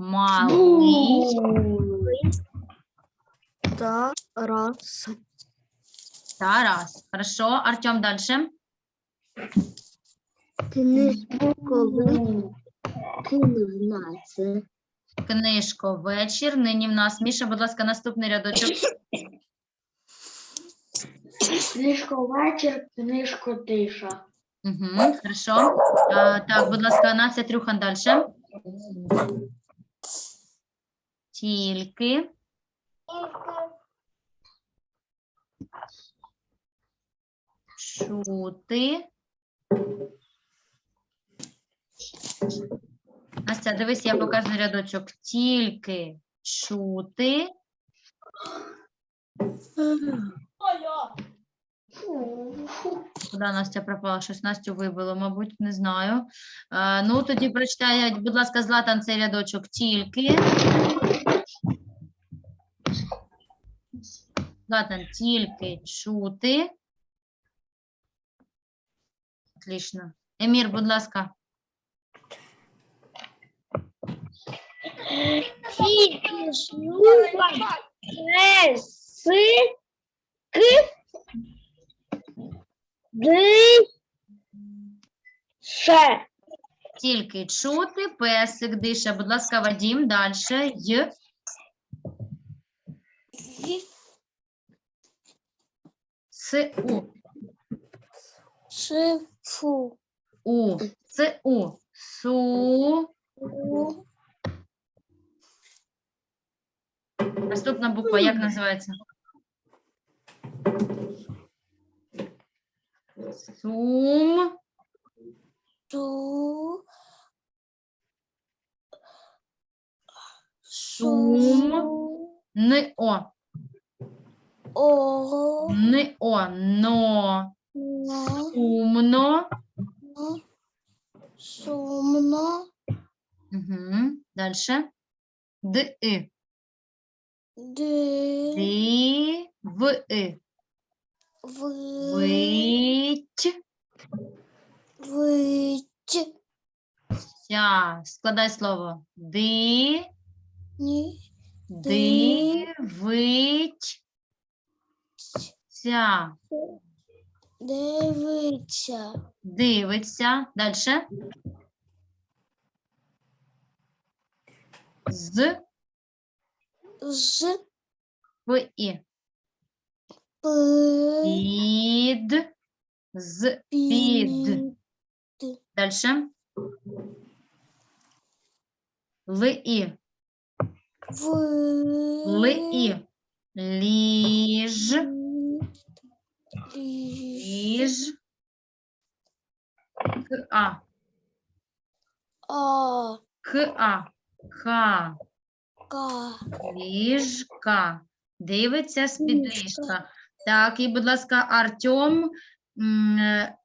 малий. Тарас. Тарас. Хорошо. Артем дальше. Книжковий. Книгнадцять. Книжко вечір. Нині в нас. Міша, будь ласка, наступний рядочок. Книжко вечір, книжко тиша. Угу, хорошо. А, так, будь ласка, Настя Трюхан далі. Тільки. Чути. Настя, дивись, я покажу рядочок. Тільки чути. Куди Настя пропала? Щось Настю вибило, мабуть, не знаю. Е, ну, тоді прочитай, будь ласка, Златан цей рядочок. Тільки. Златан, тільки чути. Отлично. Емір, будь ласка. Тільки шлюба, ки. Тільки чути, песик дише. Будь ласка, Вадім, далі. С, У. Шифу. У. С, У. Су. Наступна буква як називається? Сум. Шу. Шум. Н, О. О. Н, О. Но. Но. Умно. Сумно. Угу. Дальше. Д, И. Ди. В, И. Ви. Вить. Вить. Ся. Складай слово. Ди. Ні. Дивить. Ся. Дивиться. Дивиться. Дальше. З, З. П, І. П. Під. З, під. Дальше. Л, І. В. Л, І. Ліж. Ліж. Ліж. К, А. А. К, А. Ха. Ка. Ліжка. Дивиться з-під Ліжка. ліжка. Так, і, будь ласка, Артем е,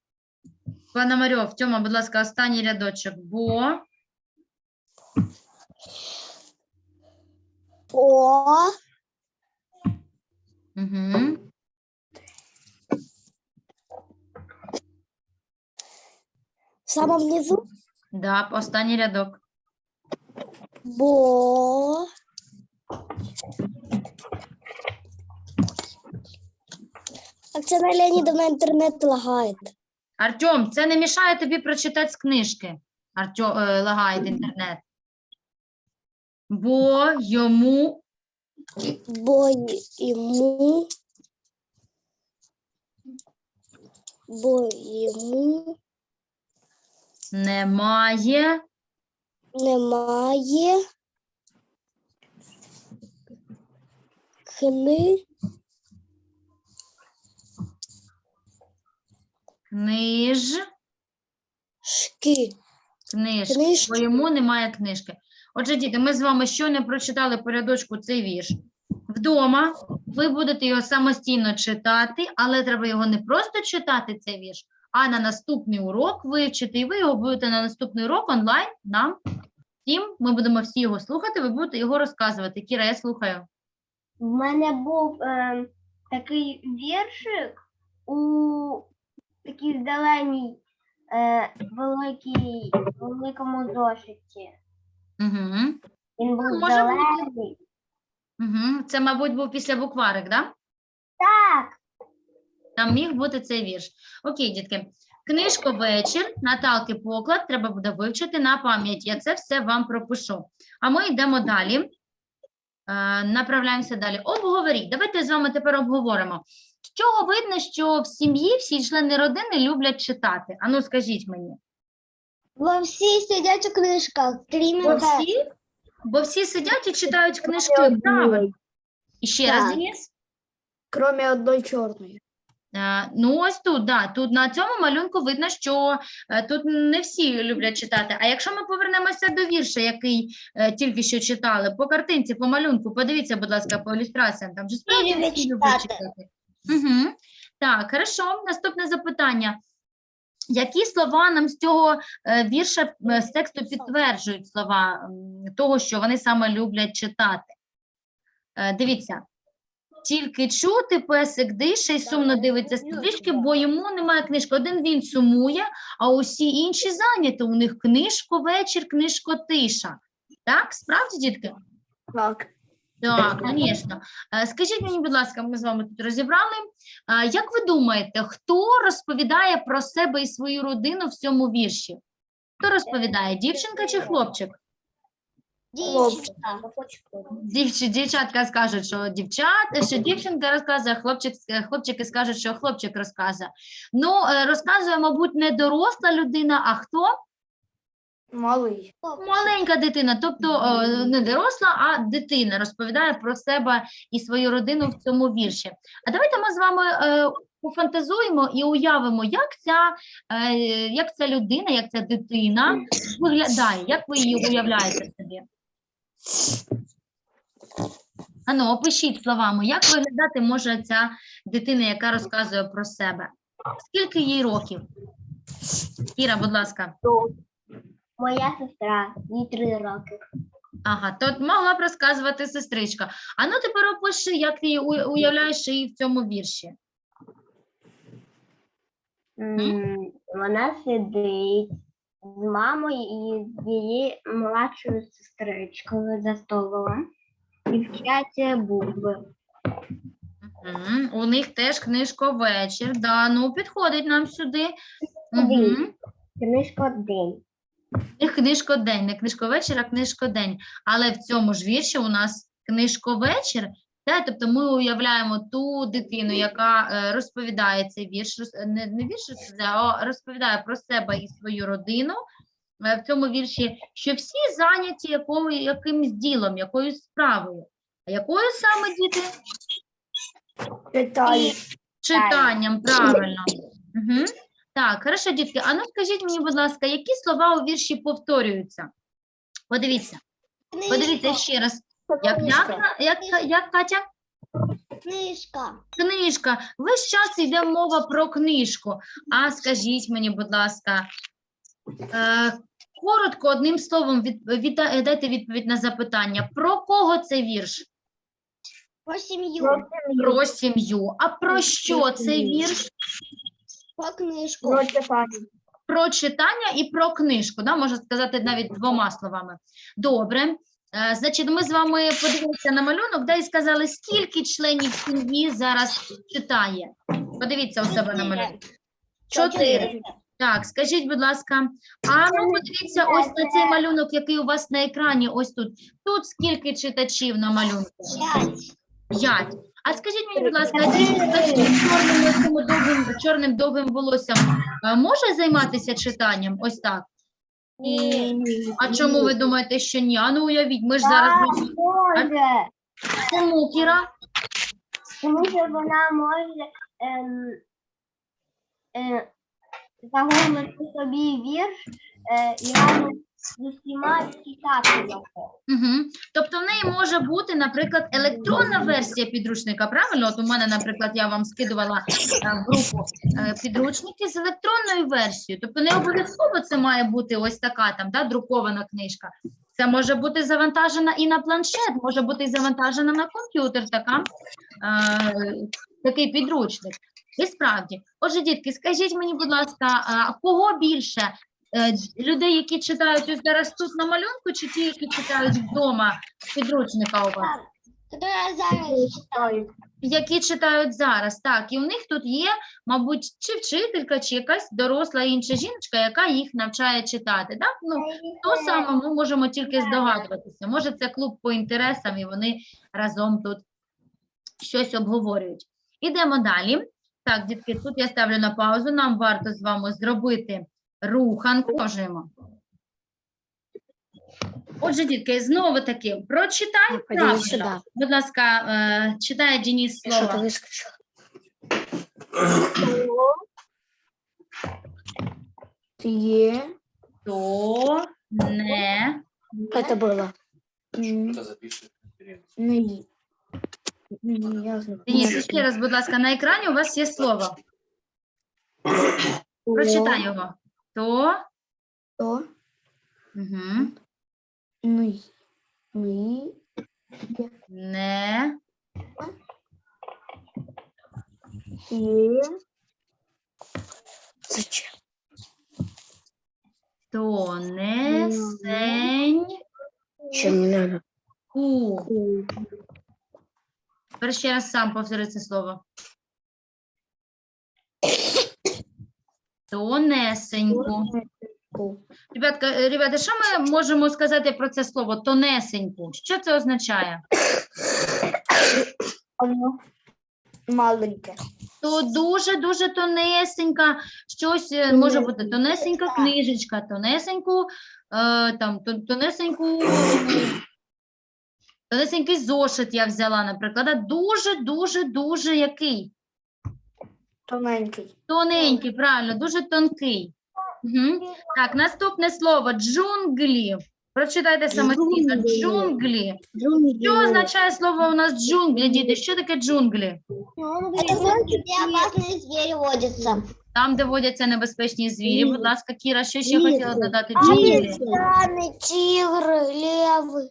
Пономарьов. Тьома, будь ласка, останній рядочок. Бо. По. Угу. Самом низу. Да, останній рядок. Бо. Оксана Леонидовна интернет лагает. Артем, це не мішає тобі прочитати з книжки. Артем е, лагає інтернет. Бо йому Бо ему. Бо йому немає немає кни книж. шки. Книжки. Книжки. Бо йому немає книжки. Отже, діти, ми з вами щойно прочитали по рядочку цей вірш. Вдома ви будете його самостійно читати, але треба його не просто читати, цей вірш, а на наступний урок вивчити. І ви його будете на наступний урок онлайн нам. Всім ми будемо всі його слухати, ви будете його розказувати. Кіра, я слухаю. В мене був е, такий віршик у такій зеленій е, великій, великому зошиті. Угу. Він був може бути. зелений. Угу. Це, мабуть, був після букварик, да? Так, Там міг бути цей вірш. Окей, дітки. Книжко вечір, Наталки поклад, треба буде вивчити на пам'ять. Я це все вам пропишу. А ми йдемо далі. Е, направляємося далі. Обговоріть. Давайте з вами тепер обговоримо. З чого видно, що в сім'ї всі члени родини люблять читати? Ану, скажіть мені. Бо всі сидять у книжках, крім Бо всі, бо всі сидять і читають книжки. Правильно. І ще раз, Так. Денис. Кроме одної чорної. Е, Ну, ось тут, да, тут на цьому малюнку видно, що е, тут не всі люблять читати. А якщо ми повернемося до вірша, який е, тільки що читали, по картинці, по малюнку, подивіться, будь ласка, по ілюстраціям, там же справді всі люблять читати. читати. Угу. Так, хорошо. Наступне запитання. Які слова нам з цього вірша з тексту підтверджують слова того, що вони саме люблять читати? Дивіться. Тільки чути, песик дише й сумно дивиться стрічки, бо йому немає книжки. Один він сумує, а усі інші зайняті. У них книжко вечір, книжко тиша. Так, справді, дітки? Так. Так, звісно. Скажіть мені, будь ласка, ми з вами тут розібрали. Е, Як ви думаєте, хто розповідає про себе і свою родину в цьому вірші? Хто розповідає, дівчинка чи хлопчик? Дівчинка. Дівчі, дівчатка скажуть, що дівчат, що дівчинка розказує, хлопчик, е, хлопчики скажуть, що хлопчик розказує. Ну, е, розказує, мабуть, не доросла людина, а хто? Малий. Маленька дитина, тобто е, не доросла, а дитина розповідає про себе і свою родину в цьому вірші. А давайте ми з вами е, пофантазуємо і уявимо, як ця, е, як ця людина, як ця дитина виглядає, як ви її уявляєте собі? Ану, опишіть словами, як виглядати може ця дитина, яка розказує про себе. Скільки їй років? Іра, будь ласка. моя сестра, їй три роки. Ага, то могла б розказувати сестричка. А ну тепер опиши, як ти її у- уявляєш її в цьому вірші. М, Вона сидить з мамою і з її младшою сестричкою за столом і вчать букви. Мгм, У них теж книжко вечір. Да, ну підходить нам сюди. Мгм. Книжка день. У них книжкодень, не книжковечір, а книжкодень. Але в цьому ж вірші у нас книжковечір. Да, тобто ми уявляємо ту дитину, яка е, розповідає цей вірш, не, не вірш а розповідає про себе і свою родину. Е, В цьому вірші, що всі зайняті якою, якимось ділом, якоюсь справою. А якою саме діти? Читають. Читанням, правильно. Угу. Так, хорошо, дітки. А ну скажіть мені, будь ласка, які слова у вірші повторюються? Подивіться, подивіться ще раз. Як, як, як, як Катя? Книжка. Книжка. Весь час йде мова про книжку. А скажіть мені, будь ласка, е, коротко одним словом від, відда- дайте відповідь на запитання. Про кого це вірш? Про сім'ю. Про сім'ю. А про що цей вірш? Про книжку. про читання і про книжку, да, можна сказати навіть двома словами. Добре. Е, Значить, ми з вами подивилися на малюнок, да, і сказали, скільки членів сім'ї зараз читає. Подивіться у себе на малюнок. Чотири. Так, скажіть, будь ласка, а ну подивіться ось на цей малюнок, який у вас на екрані, ось тут. Тут скільки читачів на малюнку? П'ять. П'ять. А скажіть мені, будь ласка, чорним, довгим, чорним довгим волоссям е, може займатися читанням? Ось так. А чому ви думаєте, що ні? А ну уявіть, ми ж зараз будемо- Може, чому Кіра? тому що вона може ем, е, загуглити собі вірш е, і разом з усіма читати. Угу. Тобто в неї може бути, наприклад, електронна версія підручника. Правильно? От у мене, наприклад, я вам скидувала е, в групу е, підручники з електронною версією. Тобто не обов'язково це має бути ось така там да, друкована книжка. Це може бути завантажена і на планшет, може бути завантажена на комп'ютер така, е, такий підручник. І справді, отже, дітки, скажіть мені, будь ласка, кого більше людей, які читають ось зараз тут на малюнку, чи ті, які читають вдома з підручника у вас? Которая зараз читает. Які читають зараз, так, і в них тут є, мабуть, чи вчителька, чи якась доросла інша жіночка, яка їх навчає читати. Так? Ну, то саме ми можемо тільки здогадуватися. Може, це клуб по інтересам, і вони разом тут щось обговорюють. Ідемо далі. Так, дітки, тут я ставлю на паузу. Нам варто з вами зробити руханку. Продовжуємо. Отже, дітки, знову таки, прочитай правильно. Будь ласка, е, читає Денис слово. выскочил? Є. То не Это было. м, запишет Не. ї- Не, я знаю. Денис, ще раз, будь ласка, на екрані у вас є слово. Прочитай його. То То. угу. Ні. Ні. не Є. Зачем? то не сень Еще не надо. ку. Ку. Тепер ще раз сам повтори це слово. Тонесеньку. Ребятка, е, ребята, що ми можемо сказати про це слово тонесеньку? Що це означає? Маленьке. То дуже-дуже тонесенька, щось е, може бути тонесенька книжечка, тонесеньку, е, там, тонесеньку, тонесенький зошит я взяла, наприклад. Дуже-дуже-дуже який? Тоненький. Тоненький, правильно, дуже тонкий. Угу. Так, наступне слово джунглі. Прочитайте самостійно. Джунглі. Джунглі. Джунглі. Що означає слово у нас джунглі, діти? Що таке джунглі? Это значит, где опасные звери водятся. Там, де водяться небезпечні звірі. Ні. Будь ласка, Кіра, що ще Ні, хотіла це- додати? Ні, Джунглі. це- тигры, левы.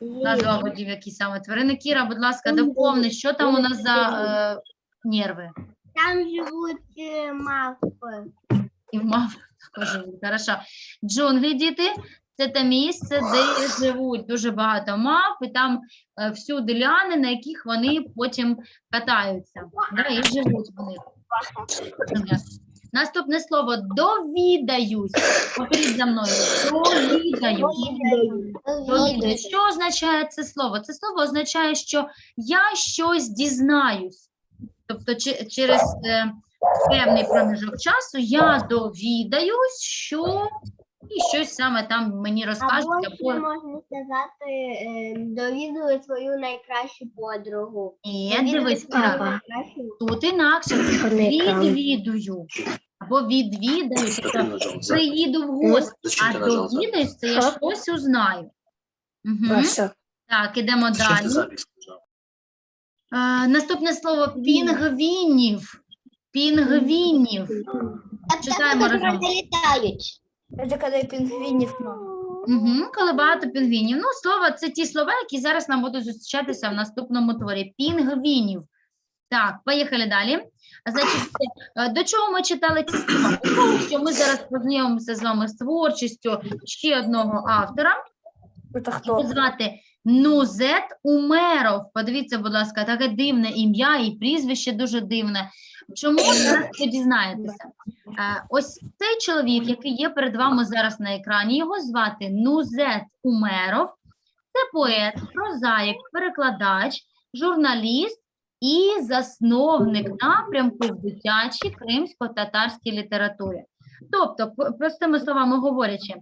Назва водів, які саме тварини. Кіра, будь ласка, Джунглі. доповни, що там у нас за е, нерви? Там живут э, мавпы. І в мав також живуть. Хорошо. Джунглі, діти, це те місце, де живуть дуже багато мав, і там е, всюди ляни, на яких вони потім катаються. Да, і живуть вони. Наступне слово довідаюсь. Повторіть за мною. Довідаюсь. Що означає це слово? Це слово означає, що я щось дізнаюсь. Тобто, через е, певний проміжок часу я довідаюсь, що і щось саме там мені розкажуть. Або Або... ще можна сказати, е, довідую свою найкращу подругу. Ні, дивись, свою тут інакше. Відвідую. Або відвідаю, тобто приїду в гості, а довідаюсь, це я щось узнаю. Угу. Так, ідемо далі. Наступне слово пінгвінів. Пінгвінів. Читаємо разом. Це коли пінгвінів. Угу, коли багато пінгвінів. Ну, слова це ті слова, які зараз нам будуть зустрічатися в наступному творі. Пінгвінів. Так, поїхали далі. Значить, е, до чого ми читали ці слова? До того, що ми зараз познайомимося з вами з творчістю ще одного автора. Це Його хто? звати Нузет Умеров. Подивіться, будь ласка, таке дивне ім'я і прізвище дуже дивне. Чому зараз ви дізнаєтеся? Е, Ось цей чоловік, який є перед вами зараз на екрані, його звати Нузет Умеров. Це поет, прозаїк, перекладач, журналіст і засновник напрямку в дитячій кримсько-татарській літературі. Тобто, простими словами говорячи,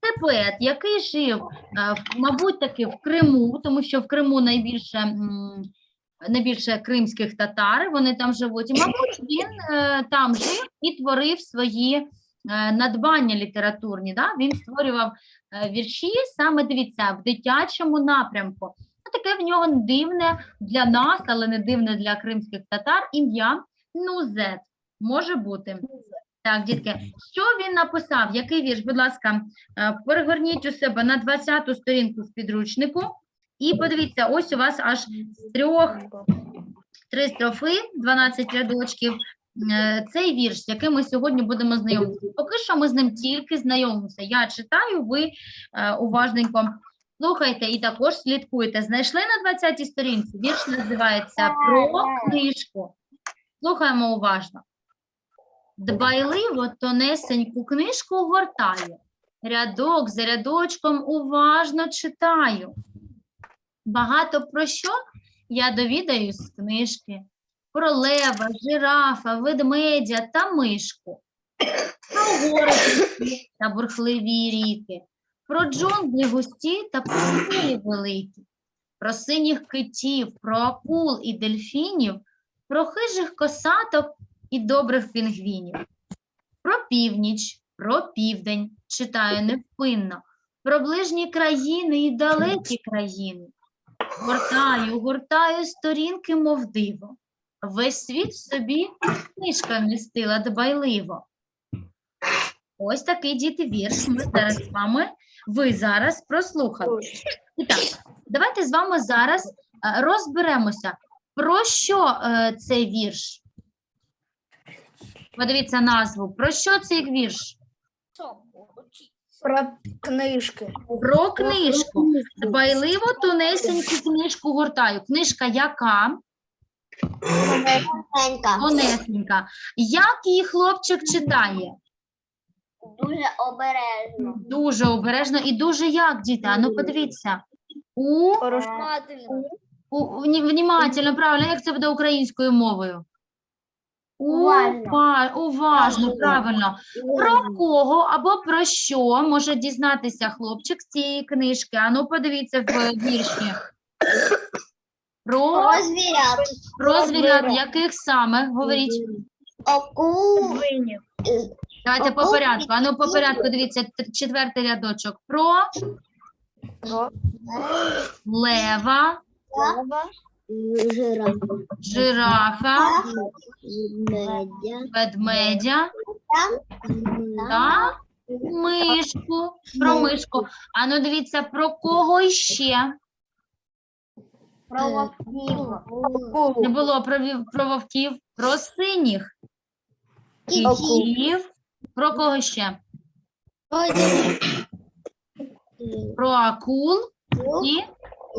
це поет, який жив, е, мабуть, таки в Криму, тому що в Криму найбільше, найбільше кримських татар, вони там живуть. І, мабуть, він е, там жив і творив свої е, надбання літературні. Да? Він створював вірші саме дивіться в дитячому напрямку. Ну, таке в нього дивне для нас, але не дивне для кримських татар ім'я Нузет. Може бути. Так, дітки, що він написав? Який вірш? Будь ласка, е, перегорніть у себе на 20-ту сторінку в підручнику. І подивіться, ось у вас аж з трьох три строфи, 12 рядочків. е, цей вірш, з яким ми сьогодні будемо знайомитися. Поки що ми з ним тільки знайомимося. Я читаю, ви е, уважненько слухайте і також слідкуйте. Знайшли на 20-й сторінці? Вірш називається Про книжку. Слухаємо уважно. Дбайливо тонесеньку книжку гортаю. Рядок за рядочком уважно читаю. Багато про що я довідаюсь з книжки. Про лева, жирафа, ведмедя та мишку. Про гори та бурхливі ріки. Про джунглі густі та пустелі великі. Про синіх китів, про акул і дельфінів, про хижих косаток і добрих пінгвінів. Про північ, про південь читаю невпинно, про ближні країни і далекі країни. Гортаю, гортаю сторінки, мов диво. Весь світ собі книжка вмістила дбайливо. Ось такий діти вірш. Ми зараз з вами, ви зараз прослухали. І так, давайте з вами зараз е, розберемося, про що е, цей вірш. Подивіться назву. Про що цей вірш? Про книжки. Про книжку. Дбайливо тонесеньку книжку гортаю. Книжка яка? Тонесенька. Як її хлопчик читає? Дуже обережно. Дуже обережно і дуже як, діти? А ну подивіться. У, у, внімательно, правильно, як це буде українською мовою? Уважно. Ува- уважно, правильно. Про кого або про що може дізнатися хлопчик з цієї книжки? А ну подивіться в вірші. Про, Розвірят. про звірят, яких саме? Говоріть. Оку. Давайте по порядку. А ну по порядку, дивіться, четвертий рядочок. Про Про лева, Жираф. жирафа, Медя. ведмедя та мишку. Про мишку. А ну дивіться, про кого іще? Про вовків. Не було про, вів- про вовків, про синіх кітів. Про кого ще? Про акул і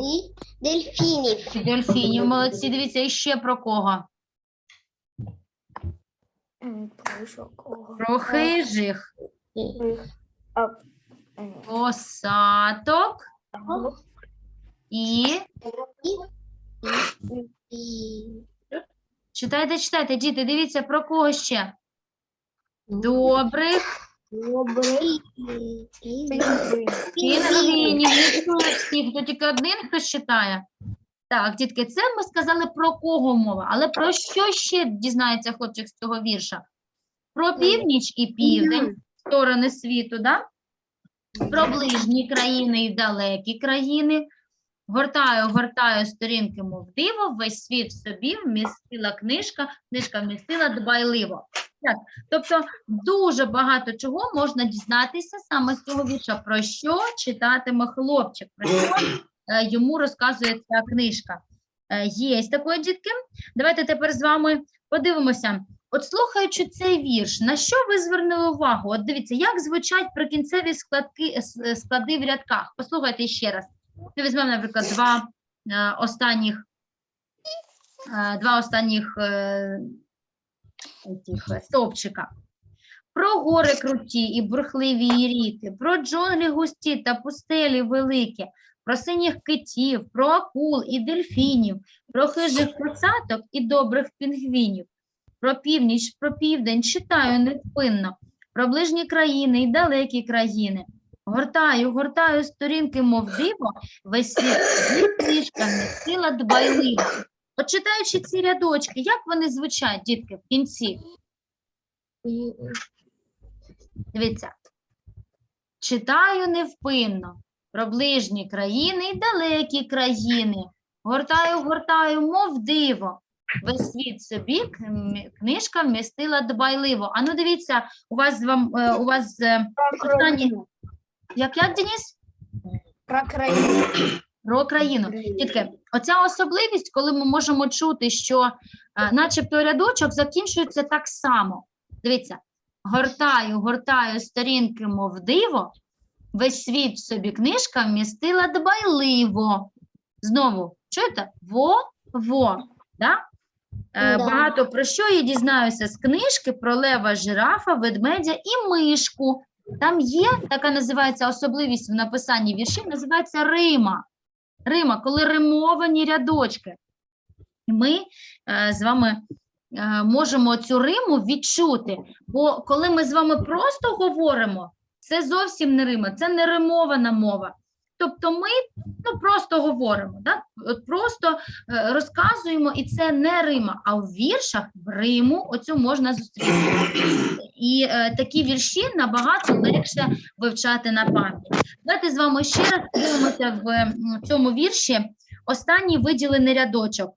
І дельфінів. дельфінів. Молодці, дивіться, кого? м, про кого? Про хижих, А, м, косаток і І читайте, читайте, діти, дивіться, про кого ще? Добрих добрий. Пінгвінів. Не чули всіх, то тільки один хтось читає. Так, дітки, це ми сказали про кого мова, але про що ще дізнається хлопчик з цього вірша? Про північ і південь, сторони світу, да? про ближні країни і далекі країни. Гортаю, гортаю сторінки, мов диво, весь світ собі вмістила книжка, книжка вмістила дбайливо. Так, тобто дуже багато чого можна дізнатися саме з цього вірша, про що читатиме хлопчик, про що е, йому розказує ця книжка. Е, Є такої дітки. Давайте тепер з вами подивимося. От слухаючи цей вірш, на що ви звернули увагу? От дивіться, як звучать прикінцеві складки, склади в рядках. Послухайте ще раз. Ми візьмемо, наприклад, два е, останніх, е, два останніх е, стовпчика. Про гори круті і бурхливі ріки, про джунглі густі та пустелі великі, про синіх китів, про акул і дельфінів, про хижих косаток і добрих пінгвінів, про північ, про південь читаю невпинно, про ближні країни і далекі країни. Гортаю, гортаю сторінки, мов диво, весь світ світ книжками, сила дбайливо. От читаючи ці рядочки, як вони звучать, дітки, в кінці? Дивіться. Читаю невпинно про ближні країни і далекі країни. Гортаю, гортаю, мов диво. Весь світ собі книжка вмістила дбайливо. А ну дивіться, у вас з вам е, у вас е, країну. Як як Деніс? Про країну. Про країну. Дітки, оця особливість, коли ми можемо чути, що а, начебто рядочок закінчується так само. Дивіться, гортаю, гортаю сторінки, мов диво, весь світ в собі книжка вмістила дбайливо. Знову, чуєте? Во, во. Да? Е, Да. Багато про що я дізнаюся з книжки про лева, жирафа, ведмедя і мишку. Там є така називається особливість в написанні віршів, називається Рима. Рима, коли римовані рядочки. І ми е, з вами е, можемо цю риму відчути. Бо коли ми з вами просто говоримо, це зовсім не рима, це не римована мова. Тобто ми ну, просто говоримо, да? От просто е, розказуємо, і це не рима. А в віршах в риму оцю можна зустріти. І е, такі вірші набагато легше вивчати на пам'ять. Давайте з вами ще раз подивимося в м, цьому вірші останній виділений рядочок.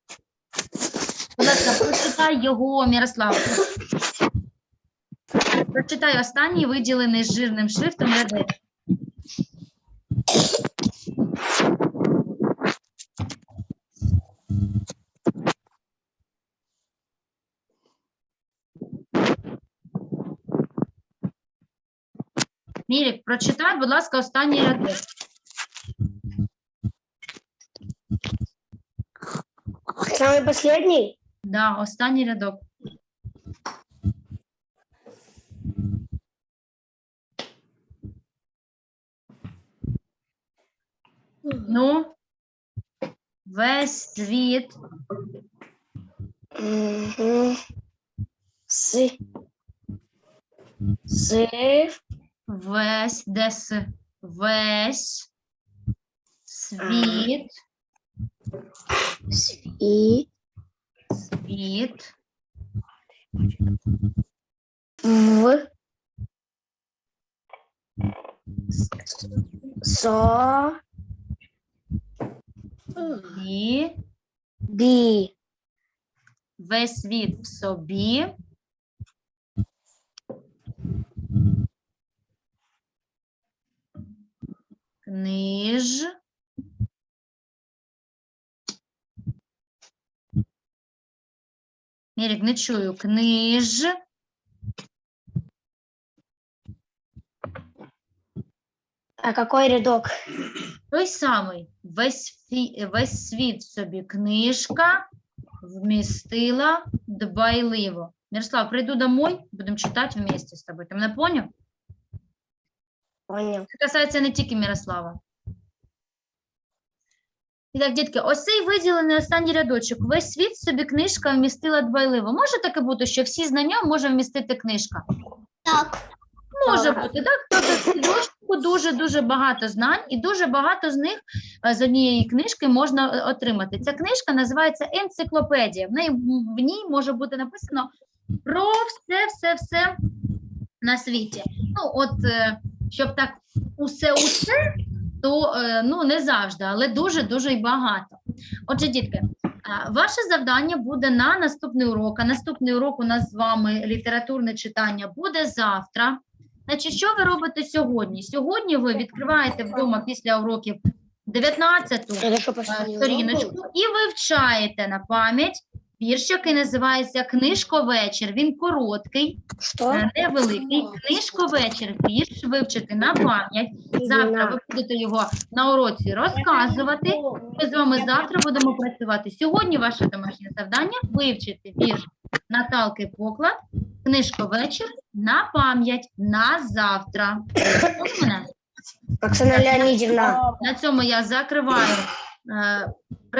Ласка, прочитай його, Мірослав. Прочитай останній виділений жирним шрифтом рядочок. Мірік, прочитай, будь ласка, останній рядок. Самый последний? Да, останній рядок. Ну, весь світ Мгм. С. С. весь, де с, весь світ, Світ. світ, В. Со. і Бі. весь світ в собі, книж, Мірік, не чую, книж, А какой рядок? той самий, Весь, весь світ собі книжка вмістила дбайливо. Мирослав, прийду домой, будемо читати вместе з тобою. Ти мене поняв? Понял. Це касається не тільки Мирослава. І так, дітки, ось цей виділений останній рядочок. Весь світ собі книжка вмістила дбайливо. Може таке бути, що всі знання може вмістити книжка? Так. Може бути, так? Тобто підручнику дуже-дуже багато знань, і дуже багато з них е, з однієї книжки можна е, отримати. Ця книжка називається енциклопедія. В неї в ній може бути написано про все, все, все на світі. Ну, от е, щоб так усе, усе, то ну не завжди, але дуже дуже й багато. Отже, дітки, ваше завдання буде на наступний урок. А наступний урок у нас з вами літературне читання буде завтра. Значить, що ви робите сьогодні? Сьогодні ви відкриваєте вдома після уроків 19-ту Это что, е, последний сторіночку і вивчаєте на пам'ять вірш, який називається Книжковечір. Він короткий, е, невеликий. Книжковечір. Вірш вивчити на пам'ять. Завтра ви будете його на уроці розказувати. Ми з вами завтра будемо працювати. Сьогодні ваше домашнє завдання вивчити вірш Наталки Поклад, книжковечір на пам'ять на завтра. Мене? Оксана Леонідівна. На цьому я закриваю е,